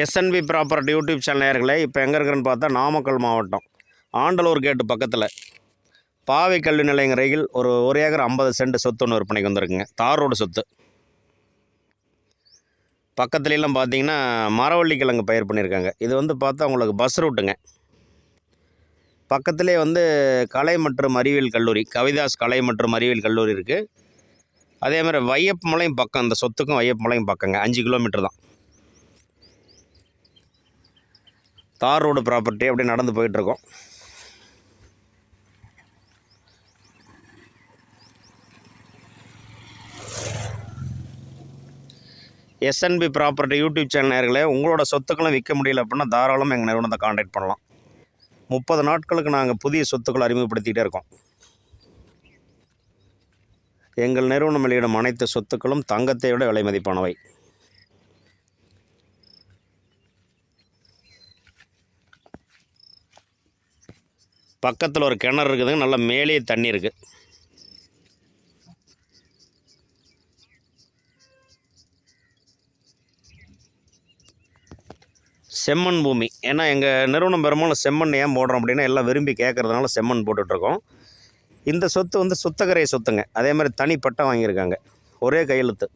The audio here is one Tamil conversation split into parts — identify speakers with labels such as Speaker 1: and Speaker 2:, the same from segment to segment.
Speaker 1: எஸ்என்பி ப்ராப்பர்ட்டி யூடியூப் சேனல் நேர்களே இப்போ எங்கே இருக்கிறேன்னு பார்த்தா நாமக்கல் மாவட்டம். ஆண்டலூர் கேட்டு பக்கத்தில். பாவை கல்வி நிலையங்க ரயில் ஒரு ஒரு ஏக்கர் ஐம்பது சென்ட் சொத்து ஒன்று விற்பனைக்கு வந்திருக்குங்க. தார் ரோடு சொத்து. பக்கத்துலலாம் பார்த்தீங்கன்னா மரவள்ளி கிழங்கு பயிர் பண்ணியிருக்காங்க இது வந்து பார்த்தா உங்களுக்கு பஸ் ரூட்டுங்க பக்கத்திலே வந்து கலை மற்றும் அறிவியல் கல்லூரி கவிதாஸ் கலை மற்றும் அறிவியல் கல்லூரி இருக்குது அதே மாதிரி வையப்பமலையும் பக்கம் அந்த சொத்துக்கும் வையப்பமலையும் பக்கங்க. அஞ்சு கிலோமீட்டர் தான். தார் ரோடு ப்ராப்பர்ட்டி அப்படியே நடந்து போயிட்டுருக்கோம். எஸ்என்பி ப்ராப்பர்ட்டி யூடியூப் சேனல் நேர்களே உங்களோட சொத்துக்களும் விற்க முடியல அப்படின்னா தாராளமாக எங்கள் நிறுவனத்தை காண்டாக்ட் பண்ணலாம். முப்பது நாட்களுக்கு நாங்கள் புதிய சொத்துக்களை அறிமுகப்படுத்திகிட்டே இருக்கோம். எங்கள் நிறுவனம் வெளியிடும் அனைத்து சொத்துக்களும் தங்கத்தை விட விலை மதிப்பானவை. பக்கத்தில் ஒரு கிணறு இருக்குதுங்க நல்லா மேலேயே தண்ணி இருக்குது செம்மண் பூமி. ஏன்னா எங்கள் நிறுவனம் பெரும்பாலும் செம்மண் ஏன் போடுறோம் அப்படின்னா எல்லாம் விரும்பி கேட்குறதுனால செம்மண் போட்டுட்ருக்கோம். இந்த சொத்து வந்து சுத்தகரை சொத்துங்க. அதே மாதிரி தனி வாங்கியிருக்காங்க. ஒரே கையெழுத்து.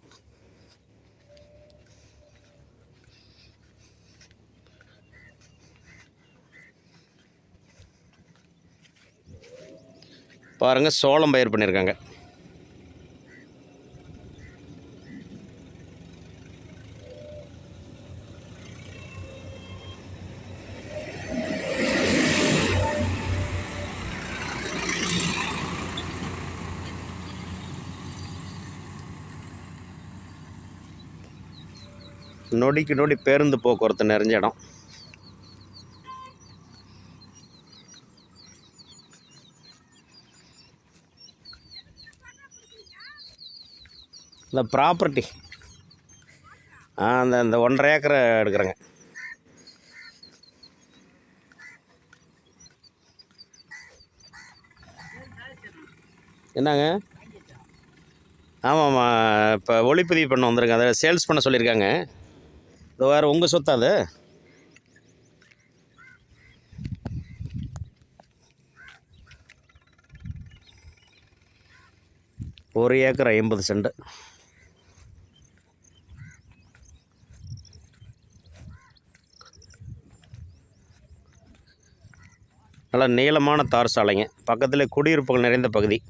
Speaker 1: பாருங்கள் சோளம் பயிர் பண்ணியிருக்காங்க நொடிக்கு நொடி பேருந்து போக்குவரத்து நிறைஞ்ச இடம். இந்த ப்ராப்பர்ட்டி அந்த இந்த ஒன்றரை ஏக்கரை எடுக்கிறேங்க. என்னங்க? ஆமாம்மா இப்போ ஒளிப்பதிவு பண்ண வந்திருக்கேன். அதை சேல்ஸ் பண்ண சொல்லியிருக்காங்க. இது வேறு உங்கள் சொத்தா அது? ஒரு ஏக்கர் ஐம்பது சென்ட் நல்லா நீளமான தார் சாலைங்க. பக்கத்தில் குடியிருப்புகள் நிறைந்த பகுதி.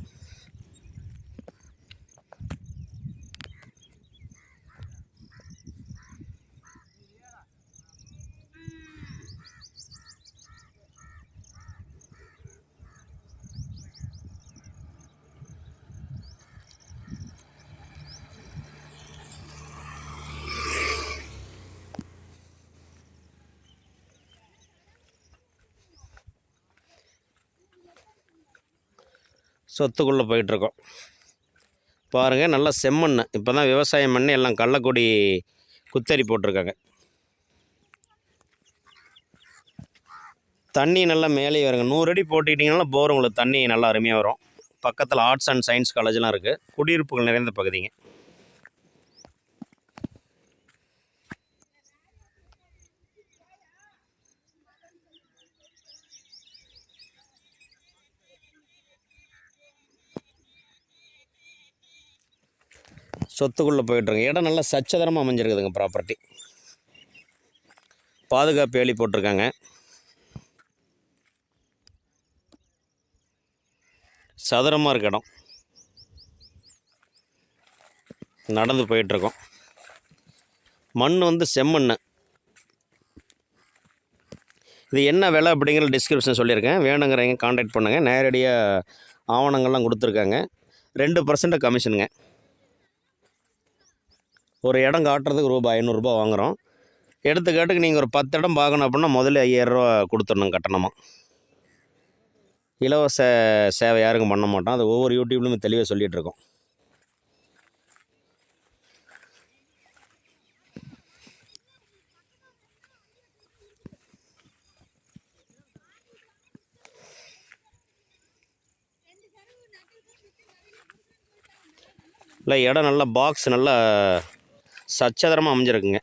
Speaker 1: சொத்துக்குள்ளே போயிட்டுருக்கோம். பாருங்கள் நல்லா செம்மண் இப்போ தான் விவசாயம் பண்ணி எல்லாம் கள்ளக்குடி குத்தரி போட்டிருக்காங்க. தண்ணி நல்லா மேலே வருங்க. நூறு அடி போட்டுக்கிட்டிங்கன்னா போர் உங்களுக்கு தண்ணி நல்லா அருமையாக வரும். பக்கத்தில் ஆர்ட்ஸ் அண்ட் சயின்ஸ் காலேஜ்லாம் இருக்குது குடியிருப்புகள் நிறைந்த பகுதிங்க. சொத்துக்குள்ளே போயிட்டுருங்க. இடம் நல்லா சச்சதரமாக அமைஞ்சிருக்குதுங்க ப்ராப்பர்ட்டி பாதுகாப்பு வேலி போட்டிருக்காங்க. சதுரமாக இருக்க இடம். நடந்து போயிட்டுருக்கோம். மண் வந்து செம்மண் இது என்ன விலை அப்படிங்கிற டிஸ்கிரிப்ஷன் சொல்லியிருக்கேன். வேணுங்கிறவங்க காண்டாக்ட் பண்ணுங்கள் நேரடியாக ஆவணங்கள்லாம் கொடுத்துருக்காங்க. ரெண்டு பர்சன்ட் கமிஷனுங்க ஒரு இடம் காட்டுறதுக்கு ரூபாய் ஐநூறுரூபா வாங்குகிறோம் எடுத்துக்காட்டுக்கு நீங்கள் ஒரு பத்து இடம் பார்க்கணும் அப்படின்னா முதல்ல ஐயாயிரரூவா கொடுத்துடணும் கட்டணமாக இலவச சேவை யாருக்கும் பண்ண மாட்டோம். அது ஒவ்வொரு யூடியூப்லையும் தெளிவாக சொல்லிகிட்டு இருக்கோம். இல்லை இடம் நல்லா பாக்ஸ் நல்லா சச்சதரமாக அமைஞ்சிருக்குங்க.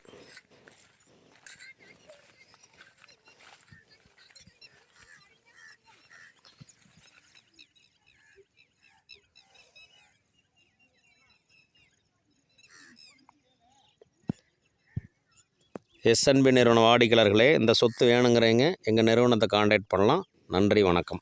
Speaker 1: எஸ்என்பி நிறுவன வாடிக்கையாளர்களே இந்த சொத்து வேணுங்கிறீங்க எங்கள் நிறுவனத்தை காண்டாக்ட் பண்ணலாம். நன்றி வணக்கம்.